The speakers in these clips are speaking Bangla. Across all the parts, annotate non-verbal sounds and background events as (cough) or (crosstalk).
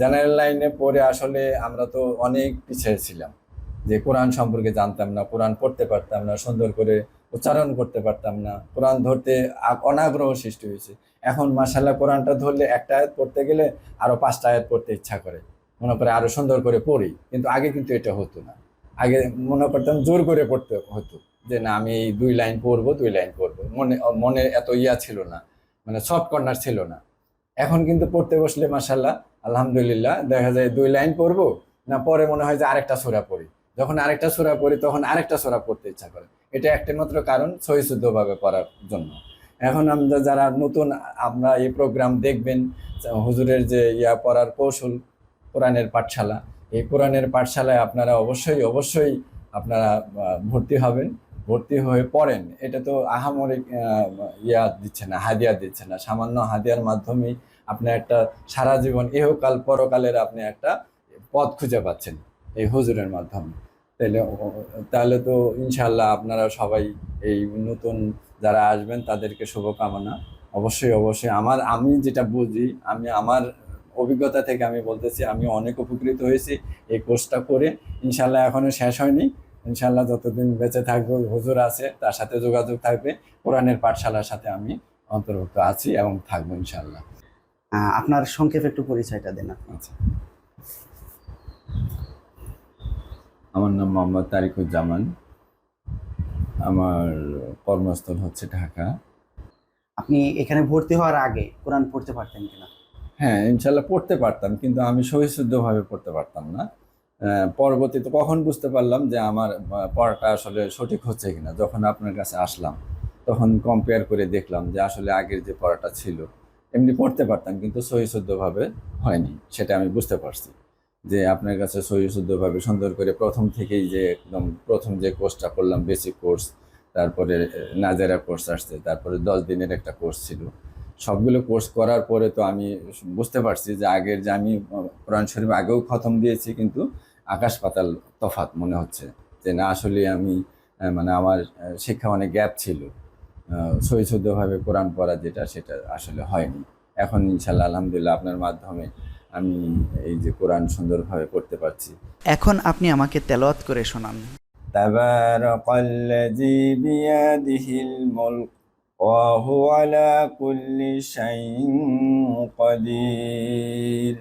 জেনারেল লাইনে পড়ে আসলে আমরা তো অনেক পিছিয়ে ছিলাম। যে কোরআন সম্পর্কে জানতাম না, কোরআন পড়তে পারতাম না, সুন্দর করে উচ্চারণ করতে পারতাম না, কোরআন ধরতে অনাগ্রহ সৃষ্টি হয়েছে। এখন মাসাল্লাহ কোরআনটা ধরলে একটা আয়াত পড়তে গেলে আরও পাঁচটা আয়াত পড়তে ইচ্ছা করে। মনে করে আরও সুন্দর করে পড়ি, কিন্তু আগে কিন্তু এটা হতো না। আগে মনে করতাম জোর করে পড়তে হতো, যে না আমি এই দুই লাইন পড়ব, দুই লাইন পড়ব। মনে মনে এত ইয়া ছিল না মানে সফট কর্নার ছিল না। এখন কিন্তু পড়তে বসলে মাসাল্লাহ আলহামদুলিল্লাহ, দেখা যায় দুই লাইন পড়ব, না পরে মনে হয় যে আরেকটা সোরা পড়ি। যখন আরেকটা সোরা পড়ি, তখন আরেকটা সোরা পড়তে ইচ্ছা করে। এটা একটা মাত্র কারণ সহিশুদ্ধভাবে পড়ার জন্য। এখন আমরা যারা নতুন, আমরা এই প্রোগ্রাম দেখবেন, হুজুরের যে ইয়া পড়ার কৌশল, কোরআনের পাঠশালা, এই কোরআনের পাঠশালায় আপনারা অবশ্যই অবশ্যই আপনারা ভর্তি হবেন, ভর্তি হয়ে পড়েন। এটা তো আহামরিক ইয়া দিচ্ছে না, হাদিয়া দিচ্ছে না। সামান্য হাদিয়ার মাধ্যমেই আপনি একটা সারা জীবন ইহকাল পরকালের আপনি একটা পথ খুঁজে পাচ্ছেন এই হুজুরের মাধ্যমে। তাহলে তাহলে তো ইনশাল্লাহ আপনারা সবাই এই নতুন যারা আসবেন তাদেরকে শুভকামনা। অবশ্যই অবশ্যই আমার, আমি যেটা বুঝি, আমি আমার অভিজ্ঞতা থেকে আমি বলতেছি, আমি অনেক উপকৃত হয়েছি এই কোর্সটা করে। ইনশাল্লাহ এখনও শেষ হয়নি। ইনশাল্লাহ যতদিন বেঁচে থাকব, হুজুর আছে, তার সাথে যোগাযোগ থাকবে। কোরআনের পাঠশালার সাথে আমি অন্তর্ভুক্ত আছি এবং থাকব ইনশাল্লাহ আপনার সংক্ষেপে একটু পরিচয়টা দেন আপনি। আচ্ছা। আমার নাম মোহাম্মদ তারিকুজ্জামান। আমার কর্মস্থল হচ্ছে ঢাকা। আপনি এখানে ভর্তি হওয়ার আগে কোরআন পড়তে পারতেন কিনা? হ্যাঁ ইনশাল্লাহ পড়তে পারতাম কিন্তু আমি সহিশুদ্ধভাবে পড়তে পারতাম না। পরবর্তীতে কখন বুঝতে পারলাম যে আমার পড়াটা আসলে সঠিক হচ্ছে কিনা যখন আপনার কাছে আসলাম তখন কম্পেয়ার করে দেখলাম যে আসলে আগের যে পড়াটা ছিল এমনি পড়তে পারতাম, কিন্তু সহিশুদ্ধভাবে হয়নি, সেটা আমি বুঝতে পারছি। যে আপনার কাছে সহিশুদ্ধভাবে সুন্দর করে প্রথম থেকেই যে একদম প্রথম যে কোর্সটা করলাম বেসিক কোর্স তারপরে নাজেরা কোর্স আসছে, তারপরে দশ দিনের একটা কোর্স ছিল। সবগুলো কোর্স করার পরে তো আমি বুঝতে পারছি যে আগের যে আমি কোরআন শরীফ আগেও খতম দিয়েছি, কিন্তু আকাশ পাতাল তফাত মনে হচ্ছে। যে না আসলে আমি মানে আমার শিক্ষা অনেক গ্যাপ ছিল। সৈসদ্যভাবে কোরআন পড়া যেটা সেটা আসলে হয়নি। এখন ইনশাল্লাহ আলহামদুলিল্লাহ আপনার মাধ্যমে আমি এই যে কোরআন সুন্দরভাবে পড়তে পারছি। এখন আপনি আমাকে তেলাওয়াত করে শোনান। তাবারাকাল্লাযী বিয়াদিহিল মুলক ওয়া হুয়া আলা কুল্লি শাইইন কাদির।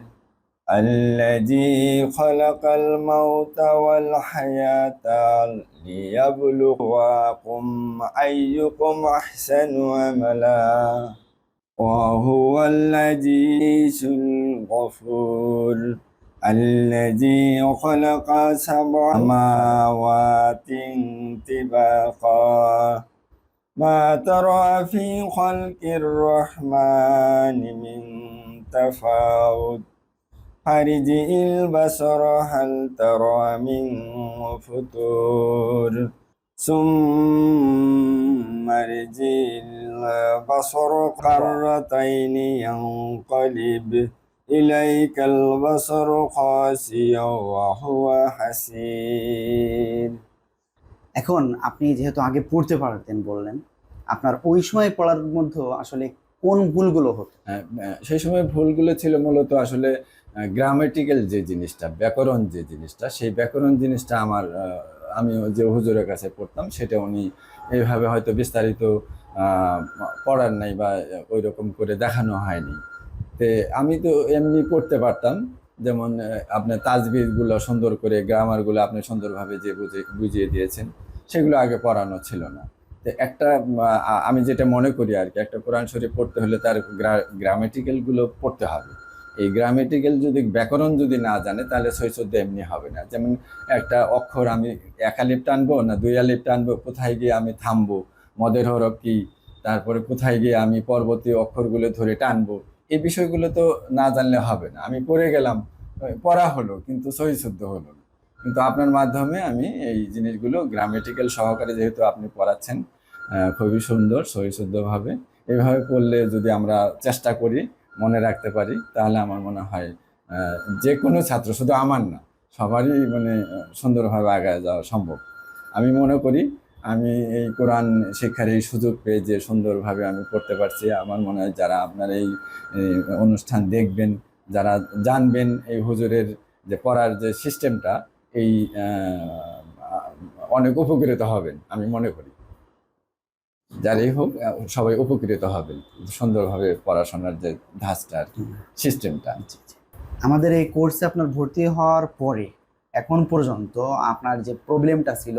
الذي خلق الموت والحياة ليبلغكم أيكم أحسن عملا. وهو العزيز الغفور. الذي خلق سبع سماوات طباقا. ما ترى في خلق الرحمن من تفاوت. فرجع البصر هل ترى من فتور ثم ارجع البصر قرتين ينقلب إليك البصر خاسئا وهو حسير এখন আপনি যেহেতু আগে পড়তে পারতেন বললেন আপনার ওই সময় পড়ার মধ্যে আসলে কোন ভুলগুলো হতো আহ, আহ, সেই সময় ভুলগুলো ছিল মূলত আসলে গ্রামেটিক্যাল যে জিনিসটা, ব্যাকরণ যে জিনিসটা, সেই ব্যাকরণ জিনিসটা আমার আমি যে হুজুরের কাছে পড়তাম, সেটা উনি এইভাবে হয়তো বিস্তারিত পড়ার নাই বা ওই রকম করে দেখানো হয়নি। তে আমি তো এমনি পড়তে পারতাম, যেমন আপনার তাজবিরগুলো সুন্দর করে গ্রামারগুলো আপনি সুন্দরভাবে যে বুঝে, বুঝিয়ে দিয়েছেন, সেগুলো আগে পড়ানো ছিল না। তো একটা আমি যেটা মনে করি আর কি, একটা কোরআন শরীফ পড়তে হলে তার গ্রামেটিক্যালগুলো পড়তে হবে। এই গ্রামেটিক্যাল যদি ব্যাকরণ যদি না জানে, তাহলে শৈশব এমনি হবে না। যেমন একটা অক্ষর আমি এক আলিপ টানবো না দুই আলিপ টানবো, কোথায় গিয়ে আমি থামবো, মদের হরফ কি, তারপরে কোথায় গিয়ে আমি পরবর্তী অক্ষরগুলো ধরে টানবো, এই বিষয়গুলো তো না জানলে হবে না। আমি পড়ে গেলাম, পড়া হলো, কিন্তু সহিশুদ্ধ হলো না। কিন্তু আপনার মাধ্যমে আমি এই জিনিসগুলো গ্রামেটিক্যাল সহকারে যেহেতু আপনি পড়াচ্ছেন খুবই সুন্দর সহিশুদ্ধভাবে এভাবে পড়লে যদি আমরা চেষ্টা করি মনে রাখতে পারি, তাহলে আমার মনে হয় যে কোনো ছাত্র, শুধু আমার না, সবারই মানে সুন্দরভাবে আগায় যাওয়া সম্ভব। আমি মনে করি, আমি এই কোরআন শিক্ষার এই সুযোগ পেয়ে যে সুন্দরভাবে আমি করতে পারছি, আমার মনে হয় যারা আপনার এই অনুষ্ঠান দেখবেন, যারা জানবেন এই হুজুরের যে পড়ার যে সিস্টেমটা এই অনেক উপকৃত হবেন, আমি মনে করি। যারাই হোক সবাই উপকৃত হবেন। সুন্দরভাবে পড়াশোনার যে ধাঁচটা আর কি, সিস্টেমটা। আমাদের এই কোর্সে আপনার ভর্তি হওয়ার পরে এখন পর্যন্ত আপনার যে প্রবলেমটা ছিল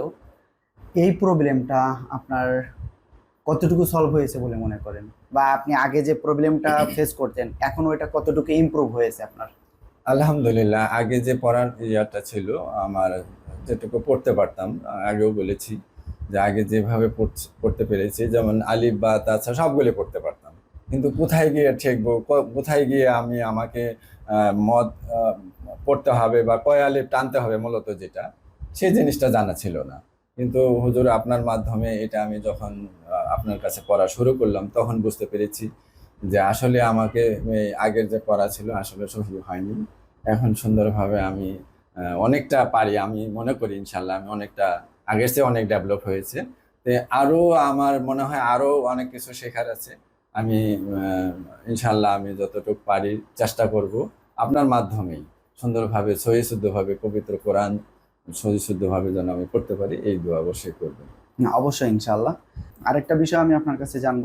এই প্রবলেমটা আপনার কতটুকু সলভ হয়েছে বলে মনে করেন? বা আপনি আগে যে প্রবলেমটা (coughs) ফেস করতেন এখন ওইটা কতটুকু ইমপ্রুভ হয়েছে আপনার? আলহামদুলিল্লাহ আগে যে পড়ার ইয়াটা ছিল আমার যেটুকু পড়তে পারতাম আগেও বলেছি যে আগে যেভাবে পড়তে পেরেছি, যেমন আলিফ বা তাছাড়া সবগুলি পড়তে পারতাম। কিন্তু কোথায় গিয়ে ঠেকবো? কোথায় গিয়ে আমি আমাকে মদ পড়তে হবে বা কয় আলিফ টানতে হবে মূলত যেটা, সেই জিনিসটা জানা ছিল না। কিন্তু হুজুর আপনার মাধ্যমে এটা আমি যখন আপনার কাছে পড়া শুরু করলাম, তখন বুঝতে পেরেছি যে আসলে আমাকে আগের যে পড়া ছিল আসলে সহি হয়নি। এখন সুন্দরভাবে আমি অনেকটা পারি। আমি মনে করি ইনশাল্লাহ আমি অনেকটা আগের চেয়ে অনেক ডেভেলপ হয়েছে। তো আরও আমার মনে হয় আরও অনেক কিছু শেখার আছে। আমি ইনশাল্লাহ আমি যতটুকু পারি চেষ্টা করব আপনার মাধ্যমেই সুন্দরভাবে, সহি শুদ্ধভাবে পবিত্র কোরআন সহি শুদ্ধভাবে যেন আমি পড়তে পারি, এই দোয়া অবশ্যই করব। অবশ্যই ইনশাল্লাহ আরেকটা বিষয় আমি আপনার কাছে জানব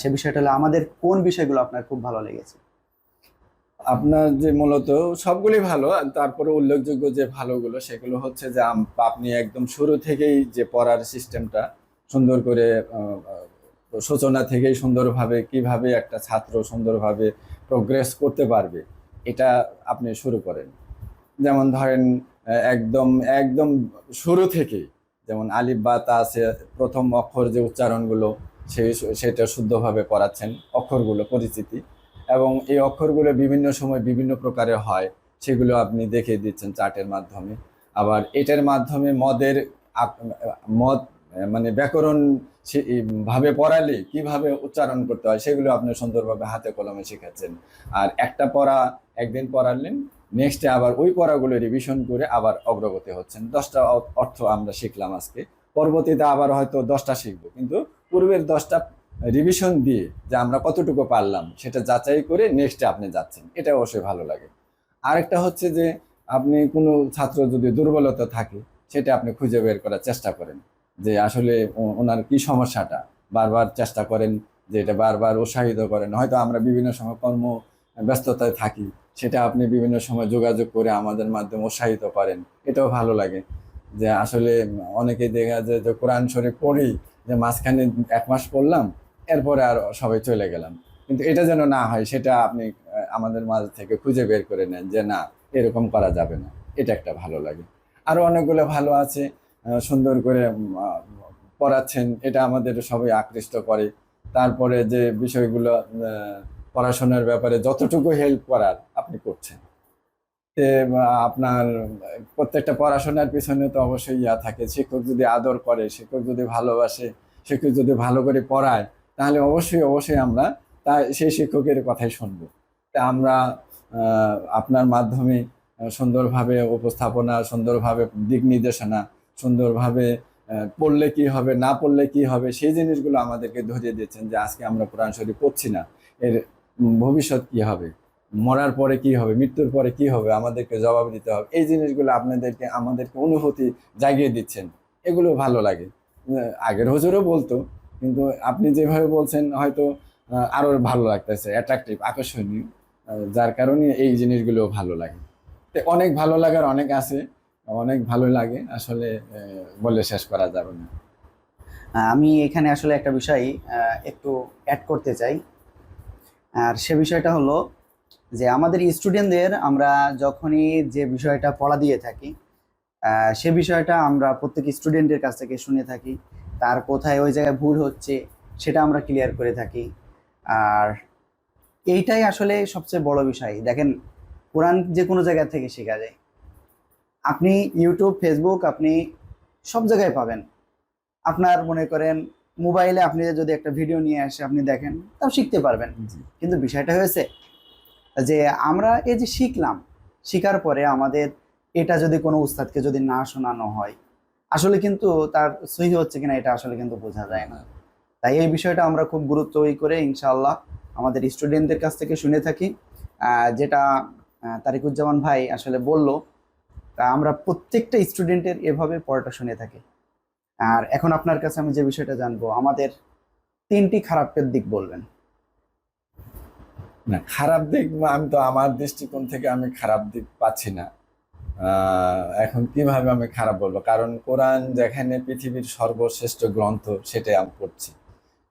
সে বিষয়টা হলো আমাদের কোন বিষয়গুলো আপনার খুব ভালো লেগেছে? আপনার যে মূলত সবগুলি ভালো তারপরে উল্লেখযোগ্য যে ভালোগুলো সেগুলো হচ্ছে যে আপনি একদম শুরু থেকেই যে পড়ার সিস্টেমটা সুন্দর করে সূচনা থেকেই সুন্দরভাবে, কীভাবে একটা ছাত্র সুন্দরভাবে প্রোগ্রেস করতে পারবে, এটা আপনি শুরু করেন। যেমন ধরেন একদম একদম শুরু থেকেই, যেমন আলিফ বা তা আছে প্রথম অক্ষর যে উচ্চারণগুলো, সেই, সেটা শুদ্ধভাবে পড়াচ্ছেন, অক্ষরগুলো পরিচিতি। এবং এই অক্ষরগুলো বিভিন্ন সময় বিভিন্ন প্রকারে হয়, সেগুলো আপনি দেখে দিচ্ছেন চার্টের মাধ্যমে। আবার এটার মাধ্যমে মদের মদ মানে ব্যাকরণ ভাবে পড়ালে কীভাবে উচ্চারণ করতে হয়, সেগুলো আপনি সুন্দরভাবে হাতে কলমে শেখাচ্ছেন। আর একটা পড়া একদিন পড়ালেন নেক্সটে আবার ওই পড়াগুলো রিভিশন করে আবার অগ্রগতি হচ্ছেন। দশটা অর্থ আমরা শিখলাম আজকে। পরবর্তীতে আবার হয়তো দশটা শিখব, কিন্তু পূর্বের দশটা রিভিশন দিয়ে যে আমরা কতটুকু পারলাম, সেটা যাচাই করে নেক্সটে আপনি যাচ্ছেন। এটা অবশ্যই ভালো লাগে। আরেকটা হচ্ছে যে, আপনি কোনো ছাত্র যদি দুর্বলতা থাকে, সেটা আপনি খুঁজে বের করার চেষ্টা করেন। যে আসলে ওনার কি সমস্যাটা? বারবার চেষ্টা করেন যে এটা বারবার উৎসাহিত করেন। হয়তো আমরা বিভিন্ন সময় কর্ম ব্যস্ততায় থাকি, সেটা আপনি বিভিন্ন সময় যোগাযোগ করে আমাদের মাধ্যমে উৎসাহিত করেন। এটাও ভালো লাগে। যে আসলে অনেকে দেখা যায় যে কোরআন শরীফ পড়ি যে মাঝখানে এক মাস পড়লাম এরপরে আর সবাই চলে গেলাম। কিন্তু এটা যেন না হয় সেটা আপনি আমাদের মাঝ থেকে খুঁজে বের করে নেন যে না এরকম করা যাবে না। এটা একটা ভালো লাগে। আরও অনেকগুলো ভালো আছে সুন্দর করে পড়াচ্ছেন। এটা আমাদের সবাই আকৃষ্ট করে। তারপরে যে বিষয়গুলো পড়াশোনার ব্যাপারে যতটুকু হেল্প করার আপনি করছেন। তে, আপনার প্রত্যেকটা পড়াশোনার পিছনে তো অবশ্যই ইয়া থাকে। শিক্ষক যদি আদর করে শিক্ষক যদি ভালোবাসে শিক্ষক যদি ভালো করে পড়ায় তাহলে অবশ্যই অবশ্যই আমরা তা সেই শিক্ষকের কথাই শুনব। তা আমরা আপনার মাধ্যমে সুন্দরভাবে উপস্থাপনা, সুন্দরভাবে দিক নির্দেশনা, সুন্দরভাবে পড়লে কি হবে, না পড়লে কি হবে, সেই জিনিসগুলো আমাদেরকে ধরিয়ে দিচ্ছেন যে আজকে আমরা কোরআন শরীফ পড়ছি না। এর ভবিষ্যৎ কি হবে? মরার পরে কি হবে? মৃত্যুর পরে কি হবে? আমাদেরকে জবাব দিতে হবে। এই জিনিসগুলো আপনাদেরকে, আমাদেরকে অনুভূতি জাগিয়ে দিচ্ছেন। এগুলো ভালো লাগে। আগের হুজুরও বলতো কিন্তু আপনি যেভাবে বলছেন হয়তো আহ, আরও ভালো লাগতেছে অ্যাট্রাকটিভ আকর্ষণীয় যার কারণে এই জিনিসগুলো ভালো লাগে। তো অনেক ভালো লাগার অনেক আছে অনেক ভালো লাগে আসলে বলে শেষ করা যাবে না। আমি এখানে আসলে একটা বিষয় একটু অ্যাড করতে চাই। আর সে বিষয়টা হলো যে আমাদের স্টুডেন্টদের আমরা যখনই যে বিষয়টা পড়া দিয়ে থাকি সে বিষয়টা আমরা প্রত্যেক স্টুডেন্টের কাছ থেকে শুনে থাকি। তার কোথায় ওই জায়গায় ভুল হচ্ছে সেটা আমরা ক্লিয়ার করে থাকি। আর এইটাই আসলে সবচেয়ে বড় বিষয়। দেখেন কোরআন যে কোনো জায়গা থেকে শেখা যায়। আপনি ইউটিউব ফেসবুক আপনি সব জায়গায় পাবেন। আপনার মনে করেন মোবাইলে আপনি যদি একটা ভিডিও নিয়ে আসে আপনি দেখেন তাও শিখতে পারবেন। কিন্তু বিষয়টা হয়েছে যে আমরা এই যে শিখলাম শিখার পরে আমাদের এটা যদি কোনো উস্তাদকে যদি না শোনানো হয় আসলে কিন্তু তার সহি হচ্ছে কিনা এটা আসলে কিন্তু বোঝা যায় না। তাই এই বিষয়টা আমরা খুব গুরুত্ব ই করে ইনশাআল্লাহ আমাদের স্টুডেন্টদের কাছ থেকে শুনে থাকি। যেটা তারিকুজ্জামান ভাই আসলে বলল, তা আমরা প্রত্যেকটা স্টুডেন্টের এভাবে পড়াটা শুনে থাকি। আর এখন আপনার কাছে আমি যে বিষয়টা জানব, আমাদের তিনটি খারাপের দিক বলবেন। না, খারাপ দিক, আমি তো আমার দৃষ্টিকোণ থেকে আমি খারাপ দিক পাচ্ছি না। এখন কীভাবে আমি খারাপ বলব? কারণ কোরআন যেখানে পৃথিবীর সর্বশ্রেষ্ঠ গ্রন্থ, সেটাই আমি পড়ছি।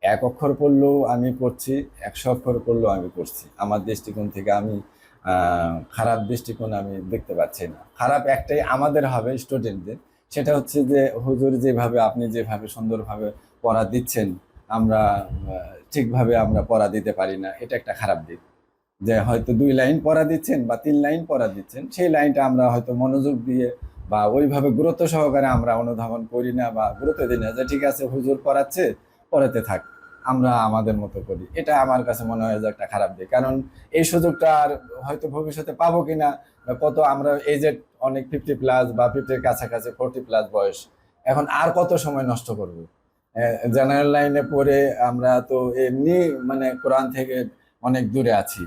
এক অক্ষর পড়লেও আমি পড়ছি, একশো অক্ষর পড়লেও আমি পড়ছি। আমার দৃষ্টিকোণ থেকে আমি খারাপ দৃষ্টিকোণ আমি দেখতে পাচ্ছি না। খারাপ একটাই আমাদের হবে স্টুডেন্টদের, সেটা হচ্ছে যে হুজুর যেভাবে, আপনি যেভাবে সুন্দরভাবে পড়া দিচ্ছেন, আমরা ঠিকভাবে আমরা পড়া দিতে পারি না, এটা একটা খারাপ দিক। যে হয়তো দুই লাইন পড়া দিচ্ছেন বা তিন লাইন পড়া দিচ্ছেন, সেই লাইনটা আমরা হয়তো মনোযোগ দিয়ে বা ওইভাবে গুরুত্ব সহকারে আমরা অনুধাবন করি না বা গুরুত্ব দিই না যে ঠিক আছে, হুজুর পড়াচ্ছে, পড়াতে থাক, আমরা আমাদের মতো করি। এটা আমার কাছে মনে হয় যে একটা খারাপ দিক। কারণ এই সুযোগটা আর হয়তো ভবিষ্যতে পাবো কিনা কত আমরা এজেড অনেক ফিফটি প্লাস বা ফিফটির কাছাকাছি ফোরটি প্লাস বয়স, এখন আর কত সময় নষ্ট করব? জেনারেল লাইনে পড়ে আমরা তো এমনি মানে কোরআন থেকে অনেক দূরে আছি।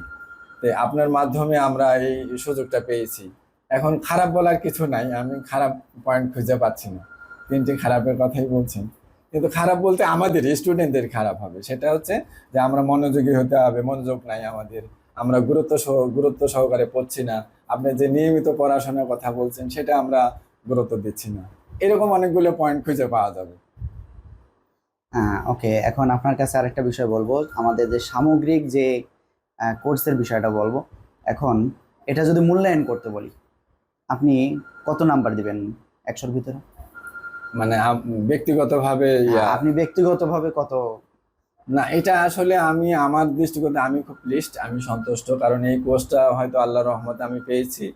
আপনার মাধ্যমে আমরা এই সুযোগটা পেয়েছি। এখন খারাপ বলার কিছু নাই, আমি খারাপ পয়েন্ট খুঁজে পাচ্ছি না। তিনটি খারাপের কথাই বলছেন। কিন্তু খারাপ বলতে আমাদের স্টুডেন্টদের খারাপ হবে। সেটা হচ্ছে যে আমরা মনোযোগী হতে হবে, মনোযোগ নাই আমাদের। আমরা গুরুত্ব সহ, গুরুত্ব সহকারে পড়ছি না। আপনি যে নিয়মিত পড়াশোনার কথা বলছেন, সেটা আমরা গুরুত্ব দিচ্ছি না। এরকম অনেকগুলো পয়েন্ট খুঁজে পাওয়া যাবে। হ্যাঁ ওকে এখন আপনার কাছে আরেকটা বিষয় বলব। আমাদের যে সামগ্রিক যে কোর্সের বিষয়টা বলব। এখন এটা যদি মূল্যায়ন করতে বলি আপনি কত নাম্বার দিবেন একশোর ভিতরে? মানে ব্যক্তিগতভাবে আপনি ব্যক্তিগতভাবে কত? না এটা আসলে আমি আমার দৃষ্টিকোণে আমি খুব প্লিস্ট আমি সন্তুষ্ট। কারণ এই কোর্সটা হয়তো আল্লাহ রহমতে আমি পেয়েছি।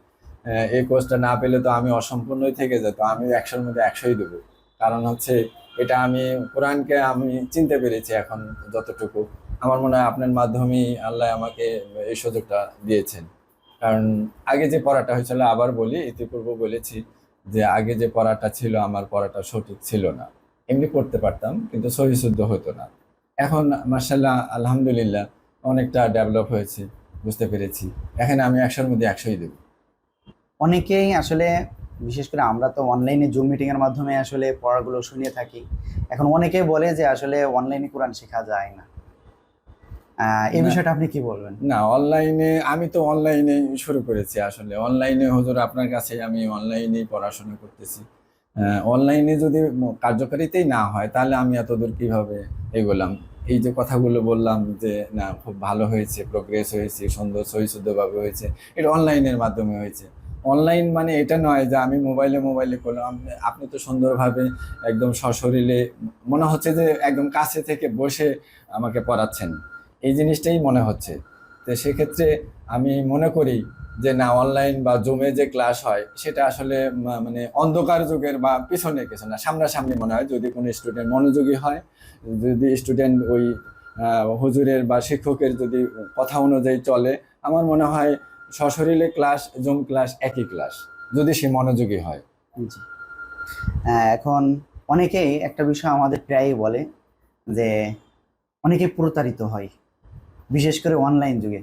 এই কোর্সটা না পেলে তো আমি অসম্পূর্ণই থেকে যেত। আমি একশোর মধ্যে একশোই দেবো। কারণ হচ্ছে এটা আমি কোরআনকে আমি চিনতে পেরেছি এখন যতটুকু। আমার মনে হয় আপনার মাধ্যমেই আল্লাহ আমাকে এই সুযোগটা দিয়েছেন। কারণ আগে যে পড়াটা হয়েছিল, আবার বলি, ইতিপূর্ব বলেছি যে আগে যে পড়াটা ছিল, আমার পড়াটা সঠিক ছিল না। এমনি পড়তে পারতাম, কিন্তু সহিশুদ্ধ হতো না। এখন মার্শাল্লাহ আলহামদুলিল্লাহ, অনেকটা ডেভেলপ হয়েছে, বুঝতে পেরেছি। এখানে আমি একশোর মধ্যে একশোই দেবো। অনেকেই আসলে, বিশেষ করে আমরা তো অনলাইনে জুম মিটিংয়ের মাধ্যমে আসলে পড়াগুলো শুনিয়ে থাকি। এখন অনেকেই বলে যে আসলে অনলাইনে কোরআন শেখা যায় না। এই বিষয়টা আপনি কি বলবেন? না অনলাইনে আমি তো অনলাইনে শুরু করেছি আসলে। অনলাইনে হুজুর আপনার কাছে আমি অনলাইনে পড়াশোনা করতেছি। অনলাইনে যদি কার্যকারিতাই না হয় তাহলে আমি এতদূর কীভাবে এগোলাম? এই যে কথাগুলো বললাম যে না খুব ভালো হয়েছে প্রোগ্রেস হয়েছে সুন্দর সহিশুদ্ধভাবে হয়েছে এটা অনলাইনের মাধ্যমে হয়েছে। অনলাইন মানে এটা নয় যে আমি মোবাইলে মোবাইলে করলাম আপনি- আপনি তো সুন্দরভাবে একদম সশরীরে মনে হচ্ছে যে একদম কাছে থেকে বসে আমাকে পড়াচ্ছেন। এই জিনিসটাই মনে হচ্ছে। তো সেক্ষেত্রে আমি মনে করি যে না অনলাইন বা জুমে যে ক্লাস হয়, সেটা আসলে মানে অন্ধকার যুগের বা পিছনে কিছু না, সামনাসামনি মনে হয় যদি কোনো স্টুডেন্ট মনোযোগী হয়, যদি স্টুডেন্ট ওই হুজুরের বা শিক্ষকের যদি কথা অনুযায়ী চলে, আমার মনে হয় সশরীরে ক্লাস জুম ক্লাস একই ক্লাস যদি সে মনোযোগী হয়। এখন অনেকেই একটা বিষয় আমাদের প্রায়ই বলে যে অনেকে প্রতারিত হয়। বিশেষ করে অনলাইন যুগে।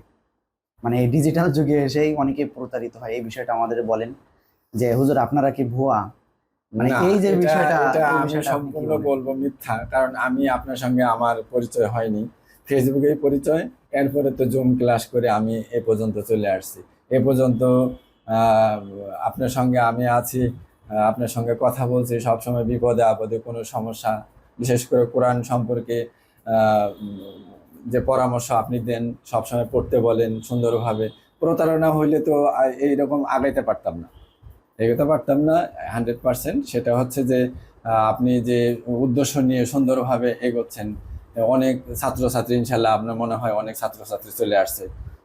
মানে ডিজিটাল যুগে এসেই অনেকে প্রতারিত হয় এই বিষয়টা আমাদের বলেন যে হুজুর আপনারা কি ভুয়া? মানে এই যে বিষয়টা আমি সম্পূর্ণ বলব মিথ্যা কারণ আমি আপনার সঙ্গে আমার পরিচয় হয়নি। ফেসবুকেই পরিচয় এরপরে তো জুম ক্লাস করে আমি এ পর্যন্ত চলে আসছি। এ পর্যন্ত আপনার সঙ্গে আমি আছি আপনার সঙ্গে কথা বলছি সবসময় বিপদে আপদে কোনো সমস্যা বিশেষ করে কোরআন সম্পর্কে যে পরামর্শ আপনি দেন, সবসময় পড়তে বলেন, সুন্দরভাবে। প্রতারণা হইলে তো এইরকম আগাইতে পারতাম না। এগোতে পারতাম না, হান্ড্রেড পার্সেন্ট। সেটা হচ্ছে যে আপনি যে উদ্দেশ্য নিয়ে সুন্দরভাবে এগোচ্ছেন, অনেক ছাত্রছাত্রী ইনশাল্লাহ আপনার মনে হয় অনেক ছাত্রছাত্রী চলে আসছে।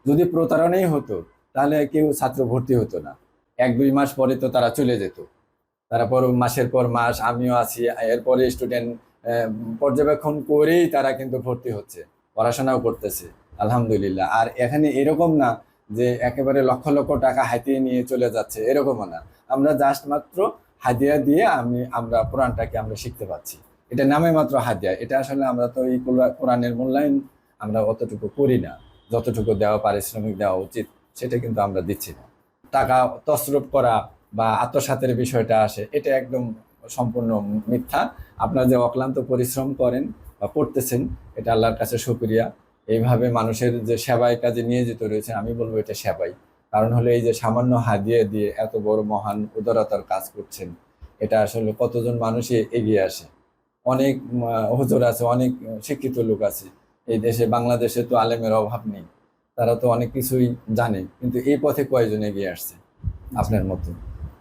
যদি প্রতারণাই হতো, তাহলে কেউ ছাত্র ভর্তি হতো না। এক, দুই মাস পরে তো তারা চলে যেত। তারপর মাসের পর মাস আমিও আছি, এরপরে স্টুডেন্ট পর্যবেক্ষণ করেই তারা কিন্তু ভর্তি হচ্ছে। পড়াশোনাও করতেছে, আলহামদুলিল্লাহ। আর এখানে এরকম না যে একেবারে লক্ষ লক্ষ টাকা হাতিয়ে নিয়ে চলে যাচ্ছে, এরকমও না। আমরা জাস্ট মাত্র হাদিয়া দিয়ে আমি, আমরা কোরআনটাকে আমরা শিখতে পাচ্ছি এটা নামে মাত্র হাদিয়া। এটা আসলে আমরা তো এই কোরআনের মূল্যায়ন আমরা অতটুকু করি না। যতটুকু দেওয়া পারিশ্রমিক দেওয়া উচিত, সেটা কিন্তু আমরা দিচ্ছি না। টাকা তসরুপ করা বা আত্মসাতের বিষয়টা আসে, এটা একদম সম্পূর্ণ মিথ্যা। আপনারা যে অক্লান্ত পরিশ্রম করেন বা করতেছেন এটা আল্লাহর কাছে শুক্রিয়া এইভাবে মানুষের যে সেবায় কাজে নিয়োজিত রয়েছে আমি বলব এটা সেবাই। কারণ হলো এই যে সামান্য হাদিয়ে দিয়ে এত বড় মহান উদারতার কাজ করছেন, এটা আসলে কতজন মানুষই এগিয়ে আসে। অনেক হুজুর আছে, অনেক শিক্ষিত লোক আছে। এই দেশে, বাংলাদেশে তো আলেমের অভাব নেই। তারা তো অনেক কিছুই জানে, কিন্তু এই পথে কয়জন এগিয়ে আসছে আপনার মতো?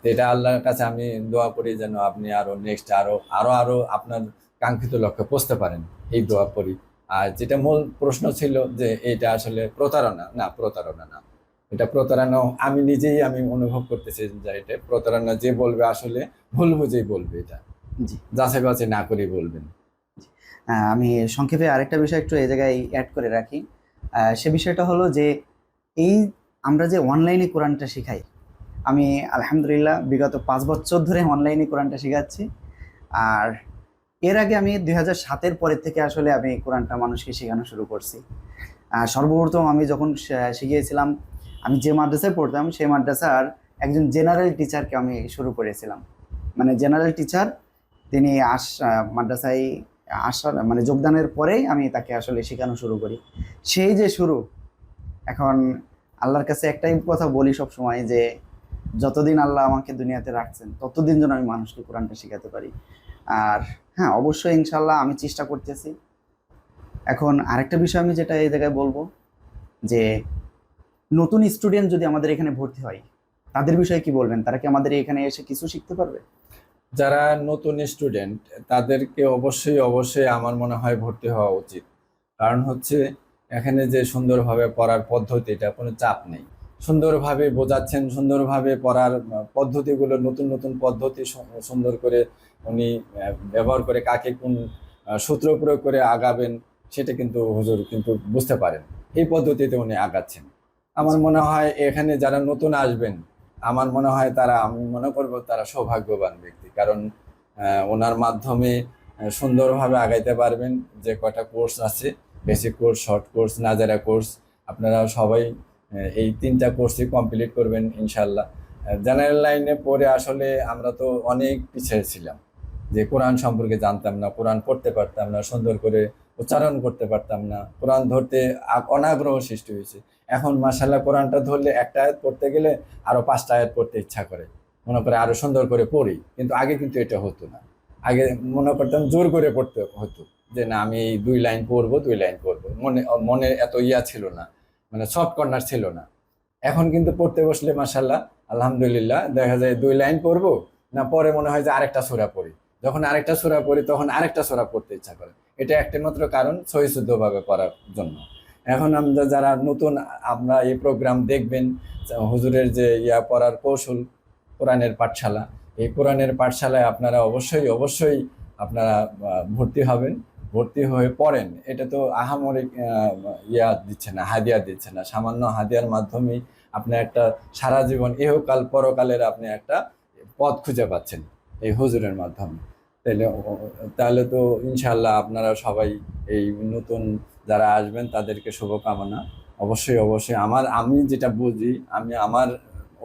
এটা আল্লাহর কাছে আমি দোয়া করি যেন আপনি আরও নেক্সট আরও আরও আরও আপনার কাঙ্ক্ষিত লক্ষ্যে পৌঁছতে পারেন। এই দোয়া করি। আর যেটা মূল প্রশ্ন ছিল যে এটা আসলে প্রতারণা না প্রতারণা না। এটা প্রতারণা আমি নিজেই আমি অনুভব করতেছি যে এটা প্রতারণা যে বলবে আসলে ভুল বুঝেই বলবে এটা। জি। যাচাই বাছাই না করেই বলবেন। আমি সংক্ষেপে আরেকটা বিষয় একটু এই জায়গায় অ্যাড করে রাখি। সে বিষয়টা হলো যে এই আমরা যে অনলাইনে কোরআনটা শেখাই আমি আলহামদুলিল্লাহ বিগত পাঁচ বছর ধরে অনলাইনে কোরআনটা শেখাচ্ছি। আর এর আগে আমি দুই হাজার সাতের পরের থেকে আসলে আমি কোরআনটা মানুষকে শেখানো শুরু করছি। সর্বপ্রথম আমি যখন শিখিয়েছিলাম, আমি যে মাদ্রাসায় পড়তাম, সেই মাদ্রাসার একজন জেনারেল টিচারকে আমি শুরু করেছিলাম। মানে জেনারেল টিচার তিনি আস, মাদ্রাসায় আসার মানে যোগদানের পরেই আমি তাকে আসলে শেখানো শুরু করি। সেই যে শুরু, এখন আল্লাহর কাছে একটাই কথা বলি সব সময় যে যতদিন আল্লাহ আমাকে দুনিয়াতে রাখছেন, ততদিন যেন আমি মানুষকে কোরআনটা শেখাতে পারি। আর হ্যাঁ অবশ্যই ইনশাল্লাহ আমি চেষ্টা করতেছি। এখন আরেকটা বিষয় আমি যেটা এই জায়গায় বলব, যে নতুন স্টুডেন্ট যদি আমাদের এখানে ভর্তি হয়, তাদের বিষয়ে কি বলবেন? তারা কি আমাদের এখানে এসে কিছু শিখতে পারবে? যারা নতুন স্টুডেন্ট তাদেরকে অবশ্যই অবশ্যই আমার মনে হয় ভর্তি হওয়া উচিত। কারণ হচ্ছে, এখানে যে সুন্দরভাবে পড়ার পদ্ধতি এটা কোনো চাপ নেই। সুন্দরভাবে বোঝাচ্ছেন, সুন্দরভাবে পড়ার পদ্ধতিগুলো, নতুন নতুন পদ্ধতি সুন্দর করে উনি ব্যবহার করে কাকে কোন সূত্র প্রয়োগ করে আগাবেন সেটা কিন্তু হুজুর কিন্তু বুঝতে পারেন। এই পদ্ধতিতে উনি আগাচ্ছেন। আমার মনে হয় এখানে যারা নতুন আসবেন, আমার মনে হয় তারা, আমি মনে করব তারা সৌভাগ্যবান ব্যক্তি। কারণ ওনার মাধ্যমে সুন্দরভাবে আগাইতে পারবেন। যে কয়টা কোর্স আছে, বেসিক কোর্স, শর্ট কোর্স, নাজারা কোর্স, আপনারা সবাই এই তিনটা কোর্সই কমপ্লিট করবেন ইনশাল্লাহ জেনারেল লাইনে পড়ে আসলে আমরা তো অনেক পিছিয়ে ছিলাম। যে কোরআন সম্পর্কে জানতাম না, কোরআন পড়তে পারতাম না, সুন্দর করে উচ্চারণ করতে পারতাম না, কোরআন ধরতে অনাগ্রহ সৃষ্টি হয়েছে। এখন মাসাল্লাহ কোরআনটা ধরলে একটা আয়াত পড়তে গেলে আরও পাঁচটা আয়াত পড়তে ইচ্ছা করে। মনে করে আরও সুন্দর করে পড়ি, কিন্তু আগে কিন্তু এটা হতো না। আগে মনে করতাম জোর করে পড়তে হতো। যে না, আমি এই দুই লাইন পড়ব, দুই লাইন পড়ব মনে মনে এত ইয়া ছিল না। মানে সফট কর্নার ছিল না। এখন কিন্তু পড়তে বসলে মাসাল্লাহ আলহামদুলিল্লাহ, দেখা যায় দুই লাইন পড়ব না পরে মনে হয় যে আরেকটা সোরা পড়ি। যখন আরেকটা সোরা পড়ি, তখন আরেকটা সোরা পড়তে ইচ্ছা করে। এটা একটা মাত্র কারণ সহিশুদ্ধ ভাবে পড়ার জন্য। এখন আমরা যারা নতুন, আমরা এই প্রোগ্রাম দেখবেন, হুজুরের যে ইয়া পড়ার কৌশল, কোরআনের পাঠশালা, এই কোরআনের পাঠশালায় আপনারা অবশ্যই অবশ্যই আপনারা ভর্তি হবেন। ভর্তি হয়ে পড়েন, এটা তো আহামরিক ইয়া দিচ্ছে না, হাদিয়া দিচ্ছে না। সামান্য হাদিয়ার মাধ্যমেই আপনি একটা সারা জীবন, ইহকাল পরকালের আপনি একটা পথ খুঁজে পাচ্ছেন এই হুজুরের মাধ্যমে। তাহলে তাহলে তো ইনশাল্লাহ আপনারা সবাই এই নতুন যারা আসবেন তাদেরকে শুভকামনা। অবশ্যই অবশ্যই আমার, আমি যেটা বুঝি, আমি আমার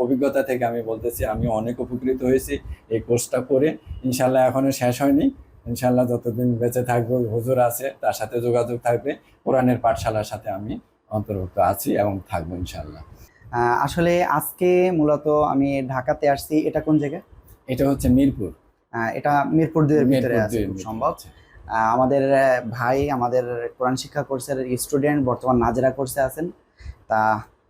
অভিজ্ঞতা থেকে আমি বলতেছি, আমি অনেক উপকৃত হয়েছি এই কোর্সটা করে। ইনশাল্লাহ এখনও শেষ হয়নি। ইনশাল্লাহ যতদিন বেঁচে থাকব হুজুর আছে তার সাথে যোগাযোগ থাকবে কোরআনের পাঠশালার সাথে আমি অন্তর্ভুক্ত আছি এবং থাকব ইনশাল্লাহ আসলে আজকে মূলত আমি ঢাকাতে আসছি এটা কোন জায়গায় এটা হচ্ছে মিরপুর। এটা মিরপুর দুয়ের ভিতরে আছে সম্ভব। আমাদের ভাই আমাদের কোরআন শিক্ষা কোর্সের স্টুডেন্ট বর্তমান নাজরা কোর্সে আছেন। তা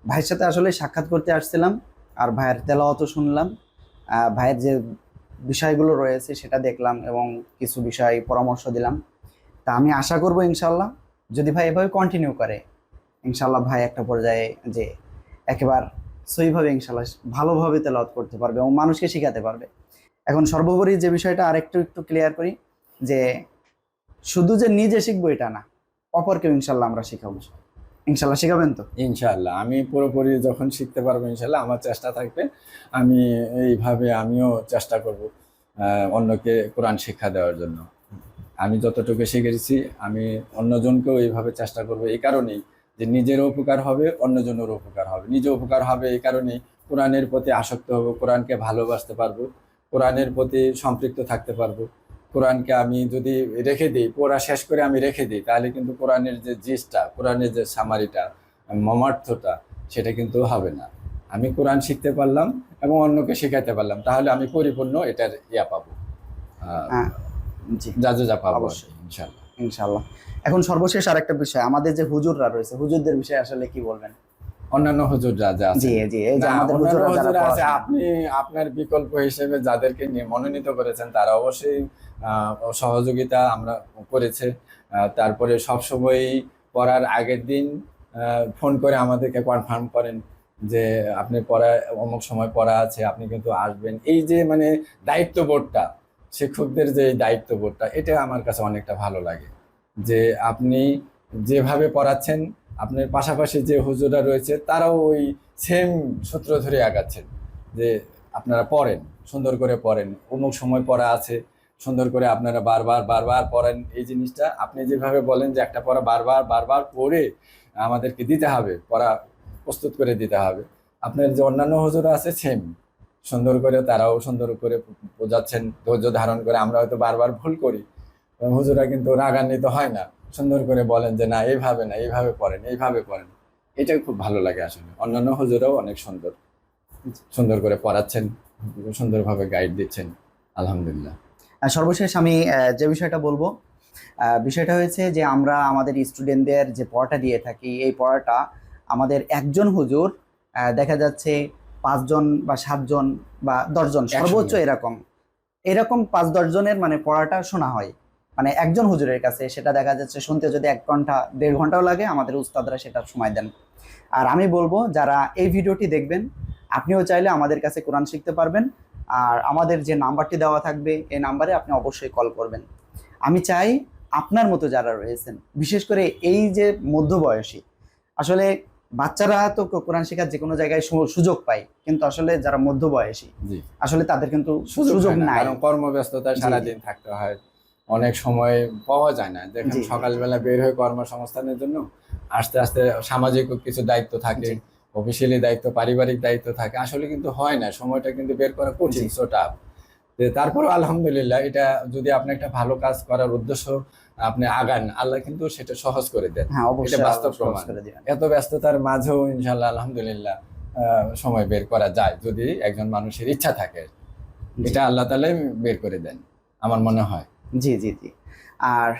ভাইয়ের সাথে আসলে সাক্ষাৎ করতে আসছিলাম আর ভাইয়ের তেলাওয়াতও শুনলাম। ভাইয়ের যে বিষয়গুলো রয়েছে সেটা দেখলাম এবং কিছু বিষয় পরামর্শ দিলাম। তা আমি আশা করব ইনশাল্লাহ যদি ভাই এভাবে কন্টিনিউ করে ইনশাল্লাহ ভাই একটা পর্যায়ে যে একেবার সইভাবে ইনশাল্লাহ ভালোভাবে তেলাওয়াত করতে পারবে এবং মানুষকে শেখাতে পারবে। এখন সর্বোপরি যে বিষয়টা আরেকটু একটু ক্লিয়ার করি, যে শুধু যে নিজে শিখব এটা না, অপরকেও ইনশাল্লাহ আমরা শিখাবো। ইনশাল্লাহ শেখাবেন তো? ইনশাল্লাহ। আমি পুরোপুরি যখন শিখতে পারব ইনশাল্লাহ, আমার চেষ্টা থাকবে। আমি এইভাবে আমিও চেষ্টা করব অন্যকে কোরআন শিক্ষা দেওয়ার জন্য। আমি যতটুকু শিখেছি, আমি অন্যজনকেও এইভাবে চেষ্টা করব এই কারণেই যে নিজেরও উপকার হবে, অন্যজনেরও উপকার হবে। নিজে উপকার হবে এই কারণেই কোরআনের প্রতি আসক্ত হব, কোরআনকে ভালোবাসতে পারব, কোরআনের প্রতি সম্পৃক্ত থাকতে পারব। কোরআনকে আমি যদি রেখে দিই পড়া শেষ করে আমি রেখে দিই তাহলে কিন্তু কোরআনের যে জিসটা কোরআনের যে সামারিটা মমার্থটা সেটা কিন্তু হবে না। আমি কোরআন শিখতে পারলাম এবং অন্যকে শেখাতে পারলাম তাহলে আমি পরিপূর্ণ এটার ইয়া পাবো। হ্যাঁ, পাবো অবশ্যই। ইনশাল্লাহ ইনশাল্লাহ এখন সর্বশেষ আরেকটা বিষয় আমাদের যে হুজুররা রয়েছে হুজুরদের বিষয়ে আসলে কি বলবেন? অন্যান্য হুজুর যা যা আছে জি জি এই যে আমাদের অন্যান্য হুজুররা আছে আপনি আপনার বিকল্প হিসেবে যাদেরকে নিয়ে মনোনীত করেছেন তারা অবশ্যই সহযোগিতা আমরা করেছে। তারপরে সবসময়ই পড়ার আগের দিন ফোন করে আমাদেরকে কনফার্ম করেন যে আপনি পড়া অমুক সময় পড়া আছে আপনি কিন্তু আসবেন। এই যে মানে দায়িত্ববোধটা শিক্ষকদের যে দায়িত্ববোধটা এটা আমার কাছে অনেকটা ভালো লাগে। যে আপনি যেভাবে পড়াচ্ছেন আপনার পাশাপাশি যে হুজুরা রয়েছে, তারাও ওই সেম সূত্র ধরে আগাচ্ছেন যে আপনারা পড়েন, সুন্দর করে পড়েন। অমুক সময় পড়া আছে, সুন্দর করে আপনারা বারবার বারবার পড়েন। এই জিনিসটা আপনি যেভাবে বলেন যে একটা পড়া বারবার বারবার পড়ে আমাদেরকে দিতে হবে, পড়া প্রস্তুত করে দিতে হবে। আপনার যে অন্যান্য হুজুরা আছে সেম সুন্দর করে তারাও সুন্দর করে বোঝাচ্ছেন, ধৈর্য ধারণ করে আমরা হয়তো বারবার ভুল করি। হুজুরা কিন্তু রাগান্বিত হয় না। সুন্দর করে বলেন যে না এইভাবে না এইভাবে পড়েন এইভাবে পড়েন। এটাই খুব ভালো লাগে আসলে। অন্যান্য হুজুরাও অনেক সুন্দর সুন্দর করে পড়াচ্ছেন সুন্দরভাবে গাইড দিচ্ছেন। আলহামদুলিল্লাহ। সর্বশেষ আমি যে বিষয়টা বলব বিষয়টা হয়েছে যে আমরা আমাদের স্টুডেন্টদের যে পড়াটা দিয়ে থাকি এই পড়াটা আমাদের একজন হুজুর দেখা যাচ্ছে পাঁচজন বা সাতজন বা দশজন সর্বোচ্চ এরকম। এরকম পাঁচ দশজনের মানে পড়াটা শোনা হয়। মানে একজন হুজুরের কাছে সেটা দেখা যাচ্ছে শুনতে যদি এক ঘণ্টা দেড় ঘন্টাও লাগে আমাদের উস্তাদরা সেটা সময় দেন। আর আমি বলব যারা এই ভিডিওটি দেখবেন আপনিও চাইলে আমাদের কাছে কোরআন শিখতে পারবেন। আর আমাদের যে নাম্বারটি দেওয়া থাকবে এই নাম্বারে আপনি অবশ্যই কল করবেন। আমি চাই আপনার মতো যারা রয়েছেন বিশেষ করে এই যে মধ্যবয়সী আসলে বাচ্চারা তো কোরআন শেখার যে কোনো জায়গায় সুযোগ পায় কিন্তু আসলে যারা মধ্যবয়সী জি। আসলে তাদের কিন্তু সুযোগ নাই। জি, সারাদিন থাকতে হয়। অনেক সময় পাওয়া যায় না। দেখেন সকালবেলা বের হয়ে কর্মসংস্থানের জন্য আস্তে আস্তে সামাজিক কিছু দায়িত্ব থাকে অফিসিয়ালি দায়িত্ব পারিবারিক দায়িত্ব থাকে। আসলে কিন্তু হয় না সময়টা কিন্তু বের করা কঠিন জি। সোটা তারপর আলহামদুলিল্লাহ এটা যদি আপনি একটা ভালো কাজ করার উদ্দেশ্য আপনি আগান আল্লাহ কিন্তু সেটা সহজ করে দেন। হ্যাঁ অবশ্যই বাস্তব প্রমাণ। এত ব্যস্ততার মাঝেও ইনশাল্লাহ আলহামদুলিল্লাহ আহ, সময় বের করা যায় যদি একজন মানুষের ইচ্ছা থাকে। এটা আল্লাহ তালে বের করে দেন আমার মনে হয়। জি জি জি। আর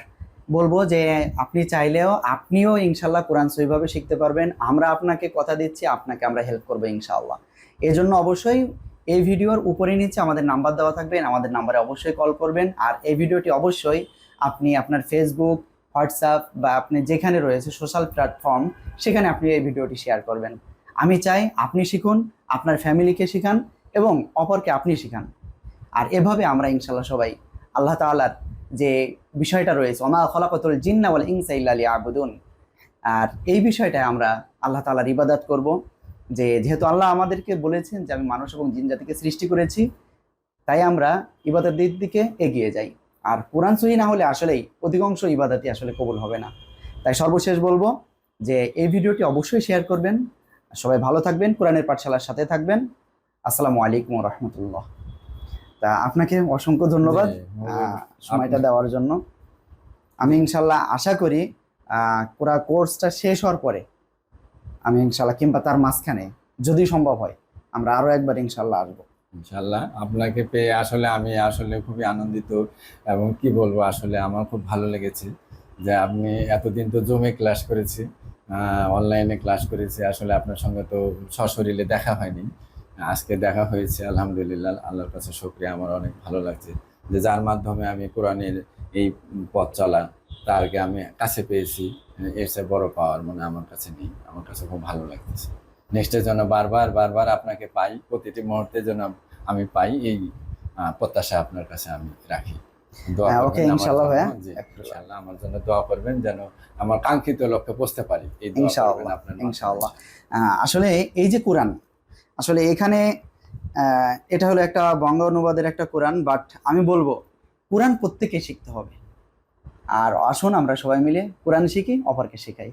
বলব যে আপনি চাইলেও আপনিও ইনশাল্লাহ কোরআন সহিভাবে শিখতে পারবেন। আমরা আপনাকে কথা দিচ্ছি, আপনাকে আমরা হেল্প করব ইনশাআল্লাহ এই জন্য অবশ্যই এই ভিডিওর উপরে নিচে আমাদের নাম্বার দেওয়া থাকবে, আমাদের নাম্বারে অবশ্যই কল করবেন। আর এই ভিডিওটি অবশ্যই আপনি আপনার ফেসবুক হোয়াটসঅ্যাপ বা আপনি যেখানে রয়েছে সোশ্যাল প্ল্যাটফর্ম সেখানে আপনি এই ভিডিওটি শেয়ার করবেন। আমি চাই আপনি শিখুন, আপনার ফ্যামিলিকে শিখান এবং অপরকে আপনি শিখান। আর এভাবে আমরা ইনশাল্লাহ সবাই আল্লাহ তাআলার যে বিষয়টা রয়েছে, ওমা খলাকতুল জিন্না ওয়াল ইনসা ইল্লা লিয়াবুদুন। আর এই বিষয়টায় আমরা আল্লাহ তাআলার ইবাদত করব যে, যেহেতু আল্লাহ আমাদেরকে বলেছেন যে, আমি মানুষ এবং জিন জাতিকে সৃষ্টি করেছি, তাই আমরা ইবাদতের দিকে এগিয়ে যাই। আর কোরআন সহি না হলে আসলেই অধিকাংশ ইবাদতই আসলে কবুল হবে না। তাই সর্বশেষ বলব যে, এই ভিডিওটি অবশ্যই শেয়ার করবেন। সবাই ভালো থাকবেন, কোরআনের পাঠশালার সাথে থাকবেন। আসসালামু আলাইকুম রহমতুল্লাহ। তা আপনাকে অসংখ্য ধন্যবাদ সময়টা দেওয়ার জন্য। আমি ইনশাল্লাহ আশা করি পুরা কোর্সটা শেষ হওয়ার পরে আমি ইনশাল্লাহ কিংবা তার মাঝখানে যদি সম্ভব হয় আমরা আরও একবার ইনশাল্লাহ আসব। ইনশাল্লাহ আপনাকে পেয়ে আসলে আমি আসলে খুবই আনন্দিত এবং কি বলব আসলে আমার খুব ভালো লেগেছে যে আপনি এতদিন তো জমে ক্লাস করেছি অনলাইনে ক্লাস করেছি আসলে আপনার সঙ্গে তো সশরীরে দেখা হয়নি। আজকে দেখা হয়েছে আলহামদুলিল্লাহ আল্লাহর কাছে শুক্রিয়া আমার অনেক ভালো লাগছে যে যার মাধ্যমে আমি কোরআনের এই পথ চলা তারকে আমি কাছে পেয়েছি এর চেয়ে বড় পাওয়ার মনে আমার কাছে নেই আমার কাছে খুব ভালো লাগতেছে নেক্সটের জন্য বারবার বারবার আপনাকে পাই প্রতিটি মুহূর্তে যেন আমি পাই এই প্রত্যাশা আপনার কাছে আমি রাখি হ্যাঁ, আমার ইনশাআল্লাহ জন্য। ভাইয়া। ইনশাআল্লাহ আমার জন্য দোয়া করবেন যেন আমার কাঙ্ক্ষিত লক্ষ্যে পৌঁছতে পারি এই দোয়া ইনশাআল্লাহ, ইনশাআল্লাহ। আহ, আসলে এই যে কোরআন আসলে এখানে এটা হলো একটা বঙ্গ অনুবাদের একটা কোরআন বাট আমি বলব, কোরআন প্রত্যেকে শিখতে হবে। আর আসুন আমরা সবাই মিলে কোরআন শিখি, অপরকে শেখাই।